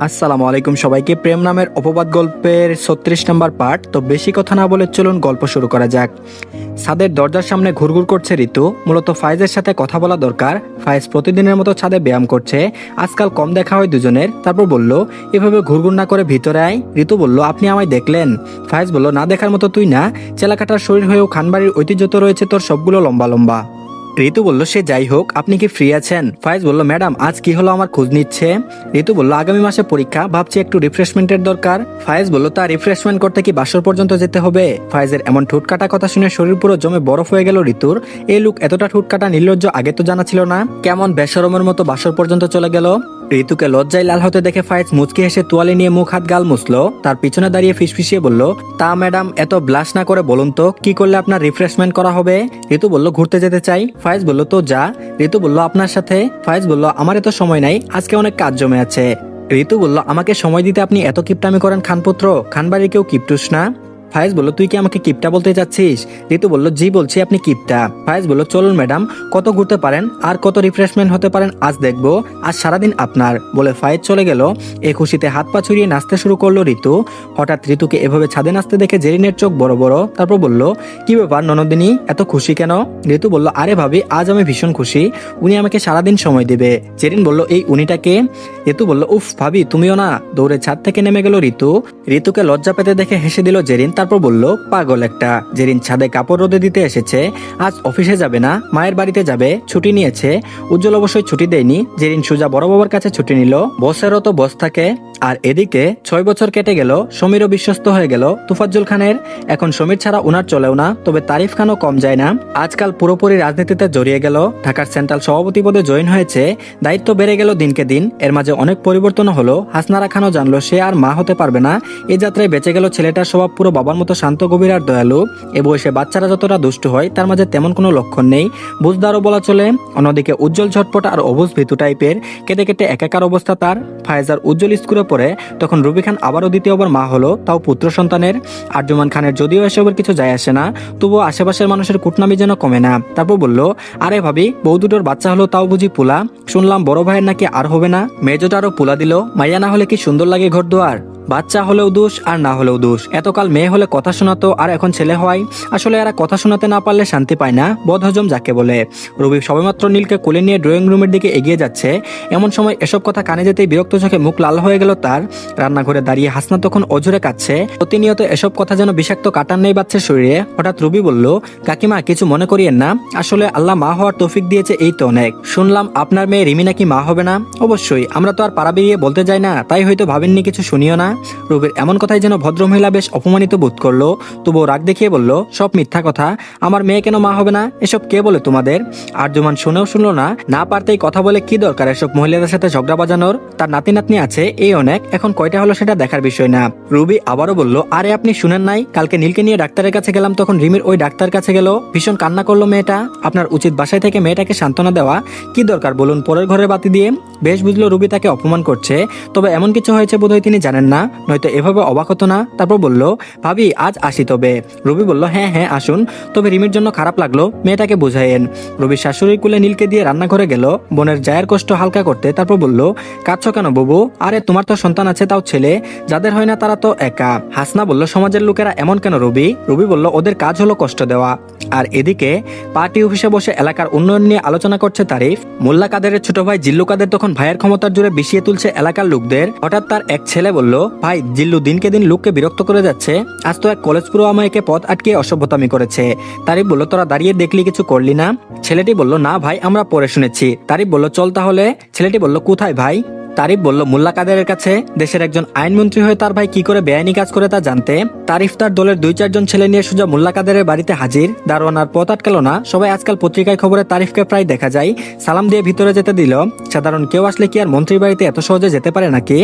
আসসালামু আলাইকুম সবাইকে। প্রেম নামের অপবাদ গল্পের ছত্রিশ নম্বর পার্ট তো বেশি কথা না বলে চলুন গল্প শুরু করা যাক। ছাদের দরজার সামনে ঘুরঘুর করছে ঋতু। মূলত ফাইজের সাথে কথা বলা দরকার। ফাইজ প্রতিদিনের মতো ছাদে ব্যায়াম করছে। আজকাল কম দেখা হয় দুজনের। তারপর বলল, এভাবে ঘুরঘুর না করে ভিতরে আয়। ঋতু বলল, আপনি আমায় দেখলেন। ফাইজ বলল, না দেখার মতো তুই না। চেলাকাটার শরীর হয়েও খানবাড়ির ঐতিহ্য তো রয়েছে তোর সবগুলো লম্বা লম্বা। ঋতু বলল, সে যাই হোক, আপনি কি ফ্রি আছেন? ফায়েজ বলল, ম্যাডাম, আজ কি হলো আমার খোঁজ নিচ্ছে? ঋতু বলল, আগামী মাসে পরীক্ষা, ভাবছি একটু রিফ্রেশমেন্টের দরকার। ফায়েজ বলল, তা রিফ্রেশমেন্ট করতে কি বাসর পর্যন্ত যেতে হবে? ফায়েজের এমন ঠুটকাটা কথা শুনে শরীর পুরো জমে বরফ হয়ে গেল ঋতুর এই লোক এতটা ঠুটকাটা নির্লজ্জ আগে তো জানা ছিল না। কেমন বেসরমের মতো বাসর পর্যন্ত চলে গেল। ঋতুকে লজ্জায় লাল হতে দেখে ফায়েজ মুচকি হেসে তোয়ালে নিয়ে মুখ হাত গাল মুছলো। তার পিছনে দাঁড়িয়ে ফিসফিসিয়ে বলল, তা, ম্যাডাম, এত ব্লাশ না করে বলুন তো, কি করলে আপনার রিফ্রেশমেন্ট করা হবে? ঋতু বলল, ঘুরতে যেতে চাই। ফায়েজ বলল, তো যা। ঋতু বলল, আপনার সাথে। ফায়েজ বলল, আমার এত সময় নাই, আজকে অনেক কাজ জমে আছে। ঋতু বলল, আমাকে সময় দিতে আপনি এত কিপটামি করেন খানপুত্র খানবাড়ি কেউ কিপটুস না? ফায়েজ বলল, তুই কি আমাকে কিপটা বলতে চাচ্ছিস? ঋতু বলল, জি, বলছি, আপনি কিপটা। ফায়েজ বলল, চলুন, ম্যাডাম, কত ঘুরতে পারেন আর কত রিফ্রেশমেন্ট হতে পারেন, আজ দেখব, আজ সারাদিন আপনার। বলে ফায়েজ চলে গেল। এ খুশিতে হাত পা ছুড়িয়ে নাচতে শুরু করল ঋতু। হঠাৎ ঋতুকে এভাবে ছাদে নাচতে দেখে জেরিনের চোখ বড় বড়, তারপর বলল, কি ব্যাপার ননদিনী, এত খুশি কেন? ঋতু বলল, আরে ভাবি, আজ আমি ভীষণ খুশি, উনি আমাকে সারাদিন সময় দেবে। জেরিন বলল, এই উনিটাকে? ঋতু বলল, উফ, ভাবি, তুমিও না? দৌড়ে ছাদ থেকে নেমে গেল ঋতু। ঋতুকে লজ্জা পেতে দেখে হেসে দিল জেরিন, তারপর বলল, পাগল একটা। জেরিন ছাদে কাপড় রোদে দিতে এসেছে। আজ অফিসে যাবে না, মায়ের বাড়িতে যাবে। ছুটি নিয়েছে। উজ্জ্বল অবশ্যই ছুটি দেয়নি। জেরিন সুজা বড় বাবার কাছে ছুটি নিল। বসেরও তো বস থাকে। আর এদিকে ছয় বছর কেটে গেল, সমীরও বিশ্বস্ত হয়ে গেল। তুফাজ্জল খানের, এখন সমীর ছাড়া উনার চলেও না, তবে তারিফ খানও কম যায় না। আজকাল পুরোপুরি রাজনীতিতে জড়িয়ে গেল। ঢাকার সেন্ট্রাল সভাপতি পদে জয়েন হয়েছে। দায়িত্ব বেড়ে গেল দিনকে দিন। এর মাঝে অনেক পরিবর্তন হলো। হাসনারা খানও জানলো, সে আর মা হতে পারবে না। এই যাত্রায় বেঁচে গেল ছেলেটার স্বভাব পুরো বাবার মতো শান্ত, গভীর আর দয়ালু। এ বয়সে বাচ্চারা যতটা দুষ্ট হয়, তার মাঝে তেমন কোনো লক্ষণ নেই। বুঝদারও বলা চলে, অন্যদিকে উজ্জ্বল ঝটপট আর অবুজ ভীতু টাইপের। কেটে কেটে একাকার অবস্থা তার। ফায়েজার উজ্জ্বল স্কুলে পড়ে, তখন রুবি খান আবারও দ্বিতীয়বার মা হলো, তাও পুত্র সন্তানের। আর্যমান খানের যদিও এসবের কিছু যায় আসে না, তবুও আশেপাশের মানুষের কুটনামি যেন কমে না। তারপর বলল, আরে ভাবি, বউ দুটোর বাচ্চা হলো তাও বুঝি পুলা। শুনলাম বড় ভাইয়ের নাকি আর হবে না। মেজোটা পুলা দিল। মাইয়া না হলে কি সুন্দর লাগে ঘর দুয়ার? বাচ্চা হলেও দোষ আর না হলেও দোষ। এতকাল মেয়ে হলে কথা শোনাতো, আর এখন ছেলে হওয়ায় আসলে এরা কথা শোনাতে না পারলে শান্তি পায় না, বদহজম যাকে বলে। রবি সবেমাত্র নীলকে কোলে নিয়ে ড্রয়িং রুমের দিকে এগিয়ে যাচ্ছে। এমন সময় এসব কথা কানে যেতেই বিরক্ত চোখে মুখ লাল হয়ে গেল তার। রান্নাঘরে দাঁড়িয়ে হাসনা তখন অজুরে কাচ্ছে প্রতিনিয়ত এসব কথা যেন বিষাক্ত কাটার নেই বাচ্চার শরীরে। হঠাৎ রবি বলল, কাকিমা, কিছু মনে করিয়েন না। আসলে আল্লাহ মা হওয়ার তৌফিক দিয়েছে এই তো অনেক। শুনলাম আপনার মেয়ে রিমি নাকি মা হবে না? অবশ্যই। আমরা তো আর পাড়া বেরিয়ে বলতে যাই না। তাই হয়তো ভাবেননি, কিছু শুনিও না। রবির এমন কথাই যেন ভদ্রমহিলা বেশ অপমানিত বোধ করল। তবুও রাগ দেখিয়ে বলল, সব মিথ্যা কথা। আমার মেয়ে কেন মা হবে না? এসব কে বলে তোমাদের? আর্যমান শুনেও শুনলো না। না পারতেই কথা বলে কি দরকার এসব মহিলাদের সাথে ঝগড়া বাজানোর? তার নাতি নাতনি আছে, এই অনেক। এখন কয়টা হলো সেটা দেখার বিষয় না। রুবি আবারও বলল, আরে আপনি শুনেন নাই? কালকে নীলকে নিয়ে ডাক্তারের কাছে গেলাম, তখন রিমির ওই ডাক্তার কাছে গেল। ভীষণ কান্না করল মেয়েটা। আপনার উচিত বাসায় থেকে মেয়েটাকে সান্ত্বনা দেওয়া। কি দরকার বলুন, পরের ঘরের বাতি দিয়ে? বেশ বুঝলো রুবি তাকে অপমান করছে। তবে এমন কিছু হয়েছে বোধহয় তিনি জানেন না। নয়তো এভাবে অবাক হতো না? তারপর বলল, ভাবি, আজ আসি তবে। রবি বলল হ্যাঁ হ্যাঁ আসুন। তবে রিমির জন্য খারাপ লাগল, মেয়েটাকে বুঝাইয়েন। রবি শাশুড়ির কুলে নীলকে দিয়ে রান্নাঘরে গেল। বোনের জায়ের কষ্ট হালকা করতে তারপর বলল, কাঁদছ কেন বাবু? আরে, তোমার তো সন্তান আছে, তাও ছেলে। যাদের হয় না, তারা তো একা। হাসনা বলল, সমাজের লোকেরা এমন কেন রবি? রবি বলল, ওদের কাজ হলো কষ্ট দেওয়া। আর এদিকে পার্টি অফিসে বসে এলাকার উন্নয়ন নিয়ে আলোচনা করছে তারিফ। মোল্লা কাদেরের ছোট ভাই জিল্লু কাদের তখন ভাইয়ের ক্ষমতার জুড়ে বিষিয়ে তুলছে এলাকার লোকদের। হঠাৎ তার এক ছেলে বলল ভাই, জিল্লু দিনকে দিন লোককে বিরক্ত করে যাচ্ছে। আজ তো এক কলেজ পুরো আমাকে পথ আটকে অসভ্যতামি করেছে। তারিফ বলল, তোরা দাঁড়িয়ে দেখলি কিছু করলি না? ছেলেটি বলল, না ভাই, আমরা পরে শুনেছি। তারিফ বলল, চল তাহলে। ছেলেটি বলল, কোথায় ভাই? তারিফ বলল, মোল্লা কাদেরের কাছে দেশের একজন আইনমন্ত্রী হয়ে তার ভাই কি করে বেআইনি কাজ করে তা জানতে? তারিফ তার দলের দুই, চারজন ছেলে নিয়ে সোজা মোল্লা কাদেরের বাড়িতে হাজির। দারোয়ান আর পথ আটকালো না। সবাই আজকাল পত্রিকায় খবরে তারিফকে প্রায় দেখা যায়। সালাম দিয়ে ভিতরে যেতে দিল। সাধারণ কেউ আসলে কি আর মন্ত্রীর বাড়িতে এত সহজে যেতে পারে নাকি?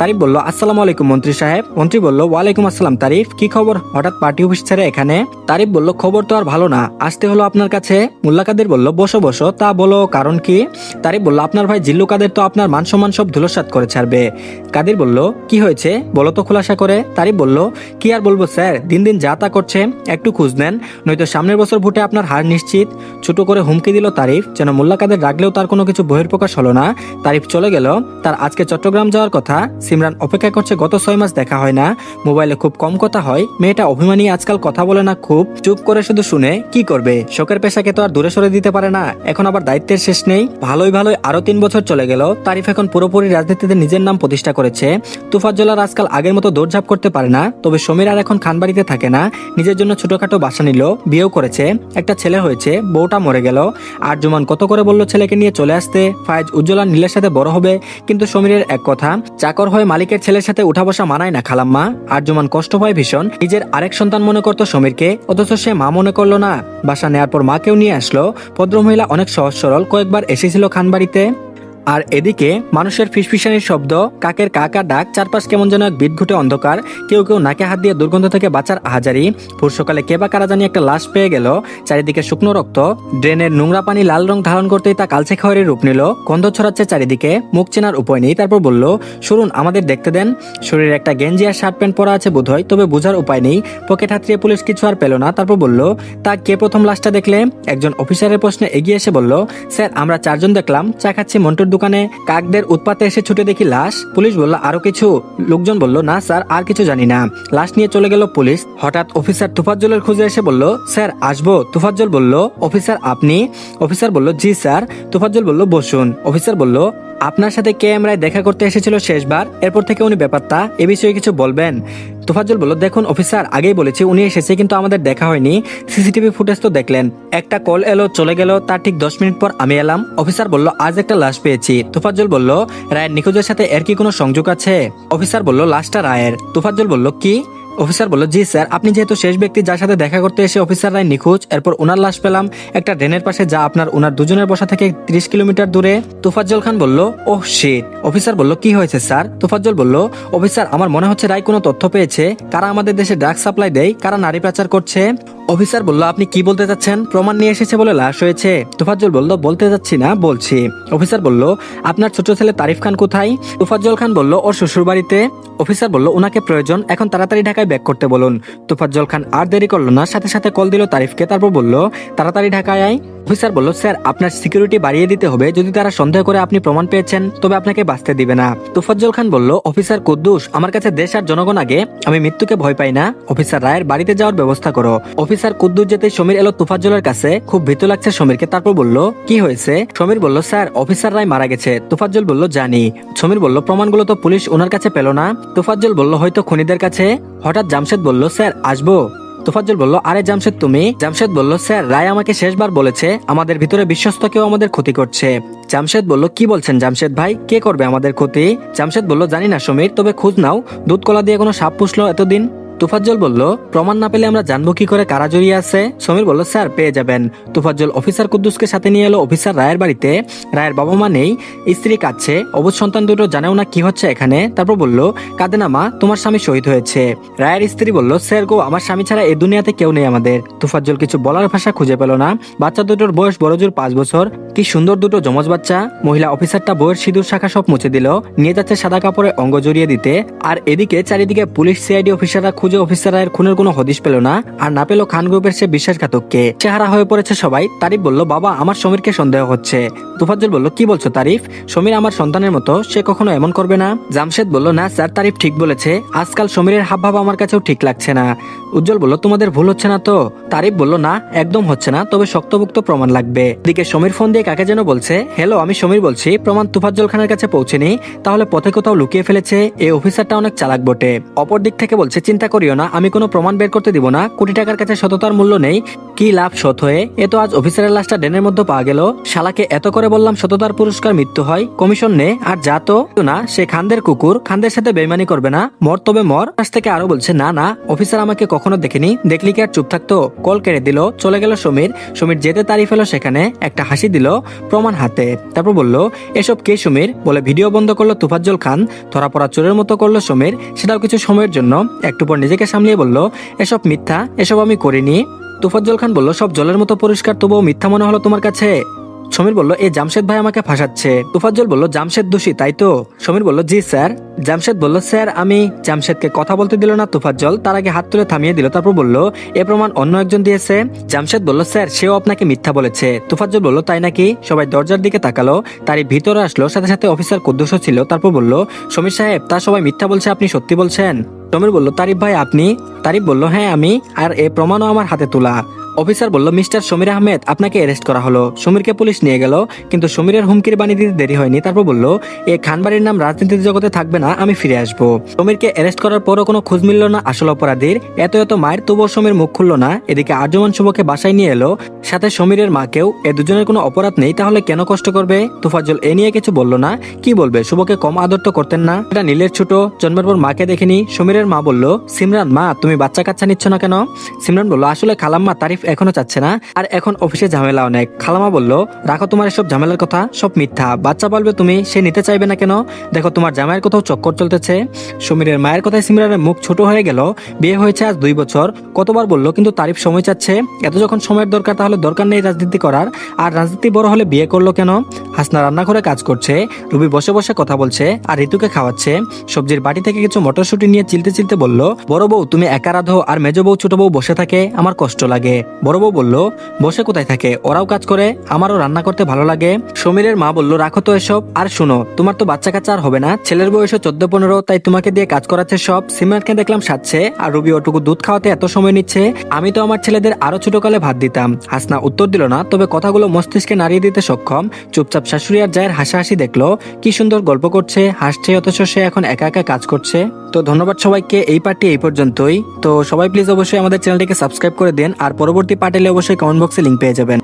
তারিফ বলল, আসসালামু আলাইকুম মন্ত্রী সাহেব। মন্ত্রী বলল, ওয়ালাইকুম আসসালাম তারিফ। কি খবর? হঠাৎ পার্টি অফিস ছেড়ে এখানে? তারিফ বলল, খবর তো আর ভালো না। আসতে হলো আপনার কাছে? মোল্লা কাদের বলল, বসো বসো। তা বলো, কারণ কি? তারিফ বলল, আপনার ভাই জিল্লু কাদের তো আপনার মান সম্মান সব সব ধুলোসাত করে ছাড়বে। কাদির বলল, কি হয়েছে? বলো তো খোলাসা করে। তারিফ বলল, কি আর বলব স্যার? দিন দিন যা তা করছে, একটু খুঁজ নেন, নয়তো সামনের বছর ভোটে আপনার হার নিশ্চিত। ছোট করে হুমকি দিল তারিফ, যেন মোল্লা কাদের রাখলেও তার কোনো কিছু বহির্প্রকাশ হলো না। তারিফ চলে গেল, তার আজকে চট্টগ্রাম যাওয়ার কথা। সিমরান অপেক্ষা করছে, গত ছয় মাস দেখা হয় না, মোবাইলে খুব কম কথা হয়, মেয়েটা অভিমানী, আজকাল কথা বলে না খুব, চুপ করে শুধু শুনে, কি করবে? শোকের পেশাকে তো আর দূরে সরে দিতে পারে না, এখন আবার দায়িত্বের শেষ নেই। ভালোই ভালোই আরও তিন বছর চলে গেল, তারিফ এখন পুরোপুরি রাজনীতিতে নিজের নাম প্রতিষ্ঠা করেছে। তুফাজ্জলার আজকাল আগের মতো দৌড়ঝাঁপ করতে পারে না, তবে সমীর আর এখন খানবাড়িতে থাকে না। নিজের জন্য ছোটখাটো বাসা নিল, বিয়েও করেছে। একটা ছেলে হয়েছে, বউটা মরে গেল। আর জুমান কত করে বলল ছেলেকে নিয়ে চলে আসতে? ফায়েজ উজ্জ্বলা নীলের সাথে বড় হবে, কিন্তু সমীরের এক কথা, চাকর হয়ে মালিকের ছেলের সাথে উঠা বসা মানায় না খালাম্মা। আর জুমান কষ্ট পায় ভীষণ, নিজের আরেক সন্তান মনে করতো সমীরকে, অথচ সে মা মনে করল না। বাসা নেয়ার পর মাকেও নিয়ে আসলো। ভদ্রমহিলা অনেক সহজ সরল, কয়েকবার এসেছিল খানবাড়িতে। আর এদিকে মানুষের ফিসফিসানির শব্দ, কাকের কাকা ডাক, চারপাশ কেমন যেন এক বিটঘুটে অন্ধকার। কেউ কেউ নাকে হাত দিয়ে দুর্গন্ধ থেকে বাঁচার আহাজারি। ভোর সকালে কে বা কারা জানি একটা লাশ পেয়ে গেল। চারিদিকে শুকনো রক্ত। ড্রেনের নোংরা পানি লাল রং ধারণ করতেই তা কালচে খাওয়ারের রূপ নিল। গন্ধ ছড়াচ্ছে চারিদিকে। মুখ চেনার উপায় নেই। তারপর বলল, শুনুন, আমাদের দেখতে দেন। শরীরে একটা গেঞ্জি আর শার্ট প্যান্ট পরা আছে বোধহয়, তবে বোঝার উপায় নেই। পকেট হাতড়িয়ে পুলিশ কিছু আর পেল না। তারপর বলল, তা কে প্রথম লাশটা দেখলে? একজন অফিসারের প্রশ্নে এগিয়ে এসে বলল, স্যার, আমরা চারজন দেখলাম। চা খাচ্ছি মন্টুর দোকানে কাকদের উৎপাতে এসে ছুটে দেখি লাশ। পুলিশ বলল, আরও কিছু? লোকজন বলল, না, স্যার, আর কিছু জানি না। লাশ নিয়ে চলে গেল পুলিশ। হঠাৎ অফিসার তুফাজ্জলের খুঁজে এসে বলল, স্যার, আসব। তুফাজ্জল বলল, অফিসার, আপনি? অফিসার বলল, জি, স্যার। তুফাজ্জল বলল, বসুন। অফিসার বলল, আপনার সাথে কে এমরায় দেখা করতে এসেছিল শেষবার? এরপর থেকে উনি ব্যাপারটা এ বিষয়ে কিছু বলবেন? তোফাজ্জল বলল, দেখুন, অফিসার, আগেই বলেছি, উনি এসেছে কিন্তু আমাদের দেখা হয়নি। সিসিটিভি ফুটেজ তো দেখলেন। একটা কল এলো, চলে গেল, তার ঠিক দশ মিনিট পর আমি এলাম। অফিসার বলল, আজ একটা লাশ পেয়েছি। তোফাজ্জল বলল, রায়ের নিখোঁজের সাথে এর কি কোনো সংযোগ আছে? অফিসার বলল, লাশটা রায়ের। তোফাজ্জল বলল, কি? অফিসার বলল, জি স্যার, আপনি যেহেতু শেষ ব্যক্তি যার সাথে দেখা করতে এসে অফিসার রায় নিখোঁজ, এরপর ওনার লাশ পেলাম। একটা ড্রেনের পাশে যা আপনার ওনার দুজনের বসা থেকে ত্রিশ কিলোমিটার দূরে। তোফাজ্জল খান বলল ও শিট অফিসার বলল, কি হয়েছে স্যার? তোফাজ্জল বলল, অফিসার, আমার মনে হচ্ছে রায় কোনো তথ্য পেয়েছে। কারা আমাদের দেশে ড্রাগ সাপ্লাই দেয়, কারা নারী পাচার করছে? অফিসার বলল, আপনি কি বলতে চাচ্ছেন? প্রমাণ নিয়ে এসেছে বলে লাশ হয়েছে। তোফাজ্জল বলল, বলতে যাচ্ছি না, বলছি। অফিসার বলল, আপনার ছোট ছেলে তারিফ খান কোথায়? তোফাজ্জল খান বলল, ওর শ্বশুর বাড়িতে অফিসার বলল, ওনাকে প্রয়োজন, এখন তাড়াতাড়ি ঢাকায় ব্যাক করতে বলুন। তোফাজ্জল খান আর দেরি করল না, সাথে সাথে কল দিল তারিফকে, তারপর বলল, তাড়াতাড়ি ঢাকায় আয়। অফিসার বলল, স্যার, আপনার সিকিউরিটি বাড়িয়ে দিতে হবে, যদি তারা সন্দেহ করে আপনি প্রমাণ পেয়েছেন, তবে আপনাকে বাঁচতে দিবে না। তোফাজ্জল খান বলল, অফিসার কুদ্দুস, আমার কাছে দেশ আর জনগণ আগে, আমি মৃত্যুকে ভয় পাই না। অফিসার রায়ের বাড়িতে যাওয়ার ব্যবস্থা করো। অফিসার কুদ্দুস যেতে সমীর এলো তোফাজ্জলের কাছে, খুব ভীত লাগছে সমীরকে। তারপর বলল, কি হয়েছে? সমীর বলল, স্যার, অফিসার রায় মারা গেছে। তোফাজ্জল বলল, জানি। সমীর বলল, প্রমাণগুলো তো পুলিশ ওনার কাছে পেল না? তোফাজ্জল বলল, হয়তো খুনিদের কাছে। হঠাৎ জামশেদ বলল, স্যার, আসব? তোফাজ্জল বলল, আরে জামশেদ, তুমি? জামশেদ বলল, স্যার, রায় আমাকে শেষবার বলেছে, আমাদের ভিতরে বিশ্বস্ত কেউ আমাদের ক্ষতি করছে। জামশেদ বলল, কি বলছেন জামশেদ ভাই? কে করবে আমাদের ক্ষতি? জামশেদ বলল, জানি না সমীর, তবে খোঁজ নাও। দুধ কলা দিয়ে কোনো সাপ পুষলো এতদিন? তুফাজ্জল বলল, প্রমাণ না পেলে আমরা জানব কি করে কারা জড়িয়ে আছে? সমীর বলল, স্যার, পেয়ে যাবেন। তুফাজ্জল অফিসার কুদ্দুসকে সাথে নিয়ে এলো। অফিসার রায়ের বাড়িতে, রায়ের বাবা মা নেই, স্ত্রী কাঁদছে অবুজ সন্তান দুটো জানেও না কি হচ্ছে এখানে। তারপর বলল, কাঁদে না মা, তোমার স্বামী শহীদ হয়েছে। রায়ের স্ত্রী বলল, স্যার গো, আমার স্বামী ছাড়া এই দুনিয়াতে কেউ নেই আমাদের। তুফাজ্জল কিছু বলার ভাষা খুঁজে পেল না। বাচ্চা দুটোর বয়স বড়জোর পাঁচ বছর। কি সুন্দর দুটো জমজ বাচ্চা। মহিলা অফিসারটা বইয়ের সিঁদুর শাখা সব মুছে দিল। নিয়ে যাচ্ছে সাদা কাপড়ে অঙ্গ জড়িয়ে দিতে। আর এদিকে চারিদিকে পুলিশ সিআইডি অফিসাররা খুঁজে অফিসার রায়ের খুনের কোনো হদিশ পেল না, আর না পেল খান গ্রুপের সে বিশ্বাসঘাতককে। চেহারা হয়ে পড়েছে সবাই। তারিফ বলল, বাবা, আমার সমীরকে সন্দেহ হচ্ছে। তুফাজ্জল বলল, কি বলছো তারিফ? সমীর আমার সন্তানের মতো, সে কখনো এমন করবে না? জামশেদ বলল, না স্যার, তারিফ ঠিক বলেছে। আজকাল সমীরের হাবভাব আমার কাছেও ঠিক লাগছে না। উজ্জ্বল বলল, তোমাদের ভুল হচ্ছে না তো? তারিফ বলল, না, একদম হচ্ছে না, তবে শক্তভুক্ত প্রমাণ লাগবে। এদিকে সমীর ফোন দিয়ে কাকে যেন বলছে, হ্যালো, আমি সমীর বলছি, প্রমাণ তুফাজ্জল খানের কাছে পৌঁছেনি, তাহলে পথে কোথাও লুকিয়ে ফেলেছে, এই অফিসারটা অনেক চালাক বটে। অপর দিক থেকে বলছে, চিন্তা করিও না, আমি কোনো প্রমাণ বের করতে দিব না। কোটি টাকার কাছে সততার মূল্য নেই। কি লাভ সৎ হয়ে? এ তো আজ অফিসারের লাশটা ডেনের মধ্যে পাওয়া গেল। শালাকে এত করে বললাম সততার পুরস্কার মৃত্যু হয়। কমিশন নে। আর যা তো না, সে খানদের কুকুর। খানদের সাথে বেমানি করবে না। মর তবে মর। কাছ থেকে আরও বলছে, না না, অফিসার আমাকে কখনো দেখেনি। দেখলি কি আর চুপ থাকতো? কল কেড়ে দিল। চলে গেল সমীর। সমীর যেতে তারিফ এলো সেখানে। একটা হাসি দিল প্রমাণ হাতে। তারপর বলল, এসব কে সমীর? বলে ভিডিও বন্ধ করল তুফাজ্জল খান। ধরা পড়া চোরের মতো করল সমীর। সেটাও কিছু সময়ের জন্য। একটু পর নিজেকে সামলিয়ে বলল, এসব মিথ্যা? এসব আমি করিনি? তুফাজ্জল খান বলল, সব জলের মতো পরিষ্কার, তবুও মিথ্যা মনে হলো তোমার কাছে? সমীর বলল এই জামশেদ ভাই আমাকে ফাঁসাচ্ছে। তুফাজ্জল বলল, জামশেদ দোষী, তাই তো? সমীর বলল, জি, স্যার। জামশেদ বলল, স্যার, আমি জামশেদকে কথা বলতে দিল না তুফাজ্জল, তার আগে হাত তুলে থামিয়ে দিল, তারপর বলল, এ প্রমাণ অন্য একজন দিয়েছে। জামশেদ বলল, স্যার, সেও আপনাকে মিথ্যা বলেছে। তুফাজ্জল বলল, তাই নাকি? সবাই দরজার দিকে তাকালো, তারই ভিতরে আসলো, সাথে সাথে অফিসার কুদ্দুসও ছিল, তারপর বলল, সমীর সাহেব, তা সবাই মিথ্যা বলছে, আপনি সত্যি বলছেন? সমীর বলল, তারিফ ভাই, আপনি? তারিফ বলল হ্যাঁ আমি, আর এ প্রমাণও আমার হাতে তোলা। অফিসার বলল, মিস্টার সমীর আহমেদ, আপনাকে অ্যারেস্ট করা হলো। সমীরকে পুলিশ নিয়ে গেল, কিন্তু সমীরের হুমকির বাণী দিতে দেরি হয়নি। তারপর বলল, এ খানবাড়ির নাম রাজনীতির জগতে থাকবে না, আমি ফিরে আসব। সমীরকে অ্যারেস্ট করার পরও কোনো খোঁজ মিলল না আসল অপরাধীর। এত এত মায়ের, তবুও সমীর মুখ খুলল না। এদিকে আর্যমান শুভকে বাসায় নিয়ে এলো। সাথে সমীরের মাকেও, এ দুজনের কোনো অপরাধ নেই, তাহলে কেন কষ্ট করবে? তুফাজ্জল এ নিয়ে কিছু বলল না। কি বলবে? শুভকে কম আদর তো করতেন না? এটা নীলের ছোট, জন্মের পর মাকে দেখেনি। সমীরের মা বলল, সিমরান, মা, তুমি বাচ্চা কাচ্চা নিচ্ছ না কেন? সিমরান বলল, আসলে খালাম্মা তারিফ এখনও চাচ্ছে না, আর এখন অফিসে ঝামেলা অনেক খালামা বলল, রাখো তোমার এসব ঝামেলার কথা, সব মিথ্যা। বাচ্চা বলবে তুমি, সে নিতে চাইবে না কেন? দেখো তোমার জামাইয়ের কোথাও চক্কর চলতেছে। সমীরের মায়ের কথায় সিমরানের মুখ ছোট হয়ে গেল। বিয়ে হয়েছে আজ দুই বছর। কতবার বলল, কিন্তু তারিফ সময় চাচ্ছে। এত যখন সময়ের দরকার, তাহলে দরকার নেই রাজনীতি করার। আর রাজনীতি বড় হলে বিয়ে করল কেন? হাসনা রান্নাঘরে কাজ করছে, রুবি বসে বসে কথা বলছে, আর ঋতুকে খাওয়াচ্ছে। সবজির বাটি থেকে কিছু মটরশুটি নিয়ে চিলতে চিলতে বলল, বড় বউ, তুমি একা রাধো, আর মেজ বউ, ছোট বউ বসে থাকে, আমার কষ্ট লাগে। বড় বউ বলল, বসে কোথায় থাকে? ওরাও কাজ করে, আমারও রান্না করতে ভালো লাগে। সমীরের মা বলল, রাখো তো এসব। আর শুনো, তোমার তো বাচ্চা কাচ্চা আর হবে না। ছেলের বয়সে চোদ্দ, পনেরো, তাই তোমাকে দিয়ে কাজ করাচ্ছে সব। সিমারকে দেখলাম সাচ্ছে আর রুবি ওটুকু দুধ খাওয়াতে এত সময় নিচ্ছে। আমি তো আমার ছেলেদের আরও ছোটকালে ভাত দিতাম। হাসনা উত্তর দিল না, তবে কথাগুলো মস্তিষ্কে নাড়িয়ে দিতে সক্ষম। চুপচাপ শাশুড়ি আর জায়ের হাসাহাসি দেখল, কি সুন্দর গল্প করছে। হাসছে অথচ সে এখন একা একা কাজ করছে। তো ধন্যবাদ সবাইকে, এই পার্টি এই পর্যন্তই। তো সবাই প্লিজ অবশ্যই আমাদের চ্যানেলটিকে সাবস্ক্রাইব করে দেন, আর পরবর্তী পার্ট এলে অবশ্যই কমেন্ট বক্সে লিঙ্ক পেয়ে যাবেন।